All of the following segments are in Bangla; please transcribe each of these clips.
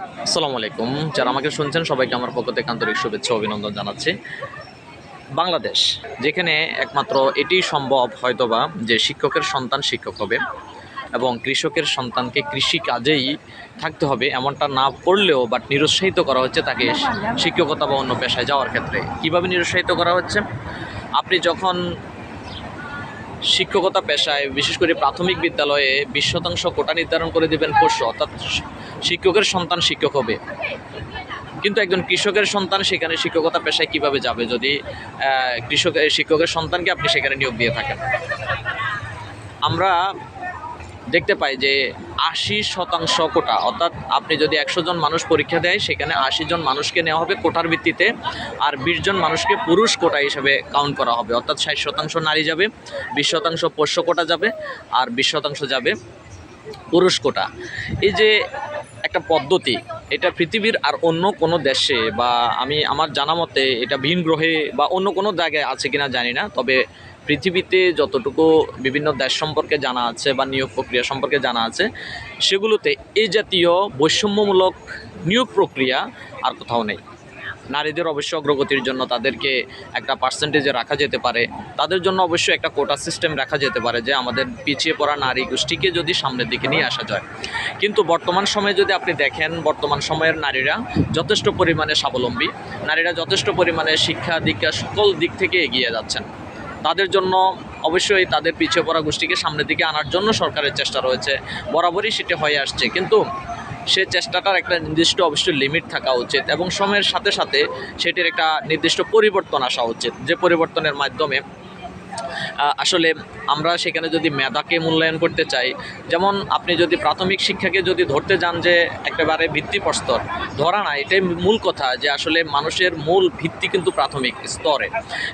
আসসালামু আলাইকুম। যারা আমাকে শুনছেন, সবাইকে আমার পক্ষ থেকে আন্তরিক শুভেচ্ছা অভিনন্দন জানাচ্ছি। বাংলাদেশ, যেখানে একমাত্র এটি সম্ভব হয়তোবা যে শিক্ষকের সন্তান শিক্ষক হবে এবং কৃষকের সন্তানকে কৃষি কাজেই থাকতে হবে এমনটা না পড়লেও বাট নিরুৎসাহিত করা হচ্ছে তাকে শিক্ষকতা বা অন্য পেশায় যাওয়ার ক্ষেত্রে। কীভাবে নিরুৎসাহিত করা হচ্ছে? আপনি যখন শিক্ষকতা পেশায়, বিশেষ করে প্রাথমিক বিদ্যালয়ে বিশ শতাংশ কোটা নির্ধারণ করে দেবেন পরশু অর্থাৎ শিক্ষকের সন্তান শিক্ষক হবে। কিন্তু একজন কৃষকের সন্তান সেখানে শিক্ষকতা পেশায় কীভাবে যাবে যদি কৃষকের কৃষক, শিক্ষকের সন্তানকে আপনি সেখানে নিয়োগ দিয়ে থাকেন? আমরা দেখতে পাই যে আশি শতাংশ কোটা, অর্থাৎ আপনি যদি একশো জন মানুষ পরীক্ষা দেয়, সেখানে আশি জন মানুষকে নেওয়া হবে কোটার ভিত্তিতে, আর বিশ জন মানুষকে পুরুষ কোটা হিসেবে কাউন্ট করা হবে, অর্থাৎ ষাট শতাংশ নারী যাবে, বিশ শতাংশ পোষ্য কোটা যাবে, আর বিশ শতাংশ যাবে পুরুষ কোটা। এই যে একটা পদ্ধতি, এটা পৃথিবীর আর অন্য কোনো দেশে বা আমি আমার জানা মতে এটা ভিন গ্রহে বা অন্য কোনো জায়গায় আছে কিনা জানি না, তবে পৃথিবীতে যতটুকু বিভিন্ন দেশ সম্পর্কে জানা আছে বা নিয়োগ প্রক্রিয়া সম্পর্কে জানা আছে, সেগুলোতে এই জাতীয় বৈষম্যমূলক নিয়োগ প্রক্রিয়া আর কোথাও নেই। নারীদের অবশ্য অগ্রগতির জন্য তাদেরকে একটা পার্সেন্টেজে রাখা যেতে পারে। তাদের জন্য অবশ্যই একটা কোটা সিস্টেম রাখা যেতে পারে যে আমাদের পিছিয়ে পড়া নারী গোষ্ঠীকে যদি সামনের দিকে নিয়ে আসা যায়। কিন্তু বর্তমান সময়ে যদি আপনি দেখেন, বর্তমান সময়ের নারীরা যথেষ্ট পরিমাণে স্বাবলম্বী। নারীরা যথেষ্ট পরিমাণে শিক্ষা দীক্ষা সকল দিক থেকে এগিয়ে যাচ্ছেন। তাদের জন্য অবশ্যই তাদের পিছিয়ে পড়া গোষ্ঠীকে সামনের দিকে আনার জন্য সরকারের চেষ্টা রয়েছে। বরাবরই সেটি হয়ে আসছে। কিন্তু সে চেষ্টাটার একটা নির্দিষ্ট অবশ্যই লিমিট থাকা উচিত এবং সময়ের সাথে সাথে সেটির একটা নির্দিষ্ট পরিবর্তন আসা উচিত। যে পরিবর্তনের মাধ্যমে আসলে আমরা সেখানে যদি মেধাকে মূল্যায়ন করতে চাই, যেমন আপনি যদি প্রাথমিক শিক্ষাকে যদি ধরতে যান যে একেবারে ভিত্তিপ্রস্তর, ধরা না এটাই মূল কথা যে আসলে মানুষের মূল ভিত্তি কিন্তু প্রাথমিক স্তরে।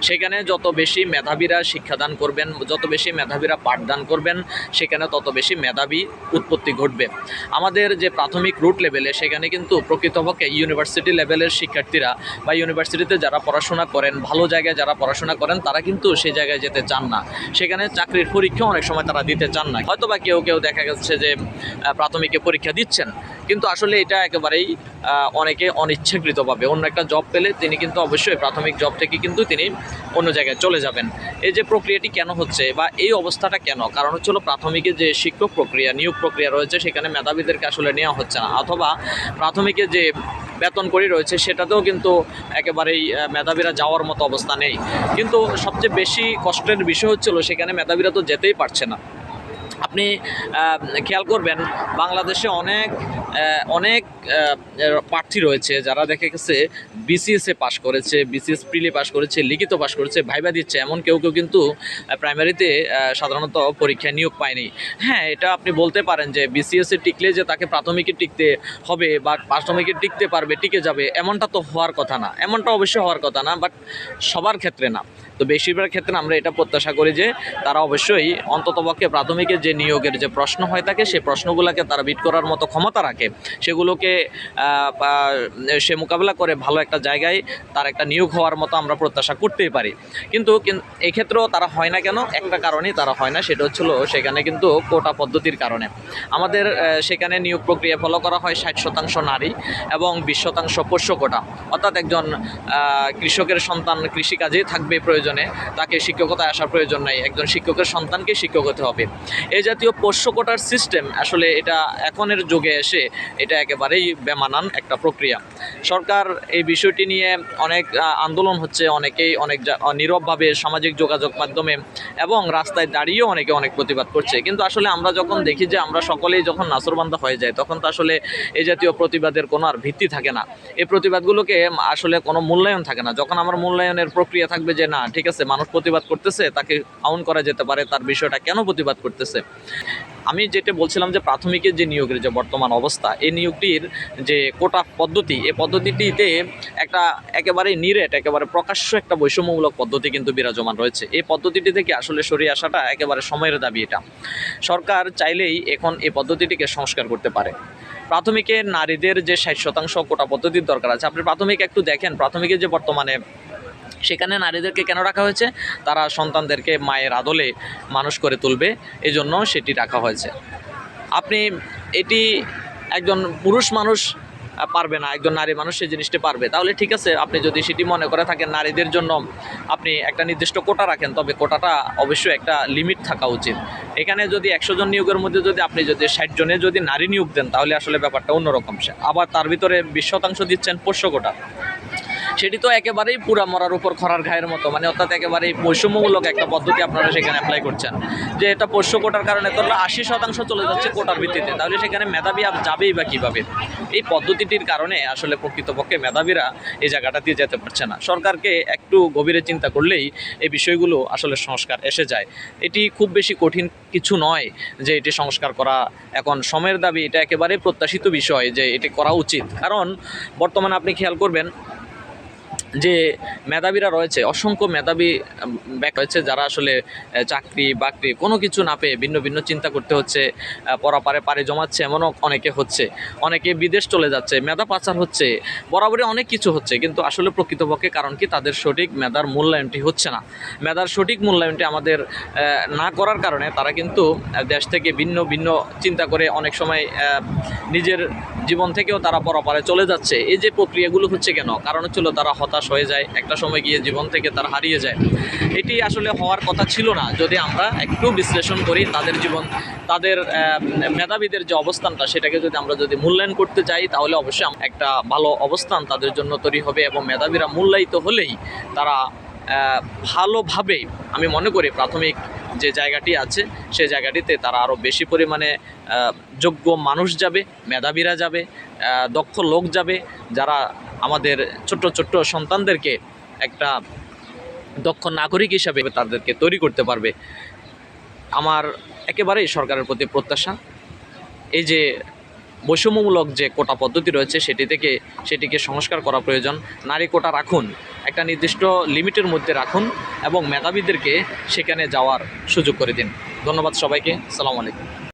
সেখানে যত বেশি মেধাবীরা শিক্ষাদান করবেন, যত বেশি মেধাবীরা পাঠদান করবেন, সেখানে তত বেশি মেধাবী উৎপত্তি ঘটবে। আমাদের যে প্রাথমিক রুট লেভেলে, সেখানে কিন্তু প্রকৃতপক্ষে ইউনিভার্সিটি লেভেলের শিক্ষার্থীরা বা ইউনিভার্সিটিতে যারা পড়াশোনা করেন, ভালো জায়গায় যারা পড়াশোনা করেন, তারা কিন্তু সেই জায়গায় যেতে চান না। সেখানে চাকরির পরীক্ষা অনেক সময় তারা দিতে চান না। হয়তো বা কেউ কেউ দেখা গেছে যে প্রাথমিকে পরীক্ষা দিচ্ছেন। কিন্তু আসলে এটা একেবারেই অনেকে অনিচ্ছাকৃতভাবে। অন্য একটা জব পেলে তিনি কিন্তু অবশ্যই প্রাথমিক জব থেকে কিন্তু তিনি অন্য জায়গায় চলে যাবেন। এই যে প্রক্রিয়াটি কেন হচ্ছে বা এই অবস্থাটা কেন? কারণ হচ্ছে হলো প্রাথমিকে যে শিক্ষক প্রক্রিয়া, নিয়োগ প্রক্রিয়া রয়েছে, সেখানে মেধাবীদেরকে আসলে নেওয়া হচ্ছে না। অথবা প্রাথমিকে যে বেতন করে রয়েছে, সেটাতেও কিন্তু একেবারেই মেধাবীরা যাওয়ার মতো অবস্থা নেই। কিন্তু সবচেয়ে বেশি কষ্টের বিষয় হচ্ছিল, সেখানে মেধাবীরা তো যেতেই পারছে না। আপনি খেয়াল করবেন, বাংলাদেশে অনেক অনেক প্রার্থী রয়েছে যারা দেখে গেছে বিসিএসে পাশ করেছে বিসিএস প্রিলি পাশ করেছে, লিখিত পাশ করেছে, ভাইবা দিচ্ছে। এমন কেউ কেউ কিন্তু প্রাইমারিতে সাধারণত পরীক্ষায় নিয়োগ পায়নি। হ্যাঁ এটা আপনি বলতে পারেন যে বিসিএসে টিকলে যে তাকে প্রাথমিকে টিকতে হবে বা প্রাথমিকে টিকতে পারবে, টিকে যাবে, এমনটা তো হওয়ার কথা না। এমনটা অবশ্যই হওয়ার কথা না বাট সবার ক্ষেত্রে না। তো বেশিরভাগ ক্ষেত্রে আমরা এটা প্রত্যাশা করি যে তারা অবশ্যই অন্ততপক্ষে প্রাথমিকের যে নিয়োগের যে প্রশ্ন হয়ে থাকে সেই প্রশ্নগুলোকে তারা বিট করার মতো ক্ষমতা রাখে। সেগুলোকে আহ, আহ, সে মোকাবেলা করে ভালো একটা জায়গায় তার একটা নিয়োগ হওয়ার মতো আমরা প্রত্যাশা করতেই পারি। কিন্তু এক্ষেত্রেও তারা হয় না কেন? একটা কারণেই তারা হয় না সেটা হচ্ছিল সেখানে কিন্তু কোটা পদ্ধতির কারণে। আমাদের সেখানে নিয়োগ প্রক্রিয়া ফলো করা হয় ষাট শতাংশ নারী এবং বিশ শতাংশ পোষ্য কোটা। অর্থাৎ একজন কৃষকের সন্তান কৃষিকাজেই থাকবে প্রয়োজনে তাকে শিক্ষকতায় আসার প্রয়োজন নাই। একজন শিক্ষকের সন্তানকে শিক্ষক হতে হবে। এই জাতীয় পোষ্য কোটার সিস্টেম আসলে এটা এখনের যুগে এসে এটা একেবারেই বেমানান একটা প্রক্রিয়া। সরকার এই বিষয়টি নিয়ে অনেক আন্দোলন হচ্ছে, অনেকেই অনেক নীরবভাবে সামাজিক যোগাযোগ মাধ্যমে এবং রাস্তায় দাঁড়িয়েও অনেকে অনেক প্রতিবাদ করছে। কিন্তু আসলে আমরা যখন দেখি যে আমরা সকলেই যখন নাসরবান্ধা হয়ে যায় তখন তো আসলে এই জাতীয় প্রতিবাদের কোনো আর ভিত্তি থাকে না। এই প্রতিবাদগুলোকে আসলে কোনো মূল্যায়ন থাকে না। যখন আমার মূল্যায়নের প্রক্রিয়া থাকবে যে না, ঠিক আছে, মানুষ প্রতিবাদ করতেছে, তাকে আউন করা যেতে পারে, তার বিষয়টা কেন প্রতিবাদ করতেছে? আমি যেটা বলছিলাম যে প্রাথমিকের যে নিয়োগের যে বর্তমান অবস্থা, এই নিয়োগটির যে কোটা পদ্ধতি এ পদ্ধতিটিতে একটা একেবারে নিরেট, একেবারে প্রকাশ্য একটা বৈষম্যমূলক পদ্ধতি কিন্তু বিরাজমান রয়েছে। এই পদ্ধতিটি থেকে আসলে সরিয়ে আসাটা একেবারে সময়ের দাবি এটা। সরকার চাইলেই এখন এই পদ্ধতিটিকে সংস্কার করতে পারে। প্রাথমিকে নারীদের যে ষাট শতাংশ কোটা পদ্ধতির দরকার আছে, আপনি প্রাথমিক একটু দেখেন, প্রাথমিকের যে বর্তমানে সেখানে নারীদেরকে কেন রাখা হয়েছে? তারা সন্তানদেরকে মায়ের আদলে মানুষ করে তুলবে, এজন্য সেটি রাখা হয়েছে। আপনি, এটি একজন পুরুষ মানুষ পারবে না, একজন নারী মানুষ সেই জিনিসটি পারবে। তাহলে ঠিক আছে, আপনি যদি সেটি মনে করে থাকেন নারীদের জন্য, আপনি একটা নির্দিষ্ট কোটা রাখেন, তবে কোটাটা অবশ্যই একটা লিমিট থাকা উচিত। এখানে যদি একশো জন নিয়োগের মধ্যে যদি আপনি যদি ষাট জনে যদি নারী নিয়োগ দেন, তাহলে আসলে ব্যাপারটা অন্যরকম। সে- আবার তার ভিতরে বিশ শতাংশ দিচ্ছেন পোষ্য কোটা। সেটি তো একেবারেই পুরা মরার উপর খরার ঘায়ের মতো মানে অর্থাৎ একেবারেই বৈষম্যমূলক একটা পদ্ধতি আপনারা সেখানে অ্যাপ্লাই করছেন। যে এটা পোষ্য কোটার কারণে তোর আশি শতাংশ চলে যাচ্ছে কোটার ভিত্তিতে, তাহলে সেখানে মেধাবী আর যাবেই বা কীভাবে? এই পদ্ধতিটির কারণে আসলে প্রকৃতপক্ষে মেধাবীরা এই জায়গাটা দিয়ে যেতে পারছে না। সরকারকে একটু গভীরে চিন্তা করলেই এই বিষয়গুলো আসলে সংস্কার এসে যায়। এটি খুব বেশি কঠিন কিছু নয় যে এটি সংস্কার করা এখন সময়ের দাবি, এটা একেবারেই প্রত্যাশিত বিষয় যে এটি করা উচিত। কারণ বর্তমানে আপনি খেয়াল করবেন যে মেধাবীরা রয়েছে, অসংখ্য মেধাবী ব্যাক রয়েছে যারা আসলে চাকরি, বাকরি কোনো কিছু না পেয়ে ভিন্ন ভিন্ন চিন্তা করতে হচ্ছে পরাপারে পারে জমাচ্ছে, এমনও অনেকে হচ্ছে। অনেকে বিদেশ চলে যাচ্ছে, মেধা পাচার হচ্ছে, বরাবরই অনেক কিছু হচ্ছে, কিন্তু আসলে প্রকৃতপক্ষে কারণ কি তাদের সঠিক মেধার মূল্যায়নটি হচ্ছে না। মেধার সঠিক মূল্যায়নটি আমাদের না করার কারণে তারা কিন্তু দেশ থেকে ভিন্ন ভিন্ন চিন্তা করে অনেক সময় নিজের জীবন থেকেও তারা পরপারে চলে যাচ্ছে। এই যে প্রক্রিয়াগুলো হচ্ছে কেন? কারণ হচ্ছিল তারা হতাশ হয়ে যায়, একটা সময় গিয়ে জীবন থেকে তার হারিয়ে যায়। এটি আসলে হওয়ার কথা ছিল না। যদি আমরা একটু বিশ্লেষণ করি, তাদের জীবন, তাদের মেধাবীদের যে অবস্থানটা, সেটাকে যদি আমরা যদি মূল্যায়ন করতে চাই তাহলে অবশ্যই একটা ভালো অবস্থান তাদের জন্য তৈরি হবে এবং মেধাবীরা মূল্যায়িত হলেই তারা ভালোভাবে আমি মনে করি প্রাথমিক যে জায়গাটি আছে সেই জায়গাটিতে তারা আরও বেশি পরিমাণে যোগ্য মানুষ যাবে, মেধাবীরা যাবে দক্ষ লোক যাবে, যারা আমাদের ছোট্ট ছোট্ট সন্তানদেরকে একটা দক্ষ নাগরিক হিসাবে তাদেরকে তৈরি করতে পারবে। আমার একেবারেই সরকারের প্রতি প্রত্যাশা। এই যে বৈষম্যমূলক যে কোটা পদ্ধতি রয়েছে সেটি থেকে সেটিকে সংস্কার করা প্রয়োজন। নারী কোটা রাখুন, একটা নির্দিষ্ট লিমিটের মধ্যে রাখুন এবং মেধাবীদেরকে সেখানে যাওয়ার সুযোগ করে দিন। ধন্যবাদ সবাইকে, সালাম আলাইকুম।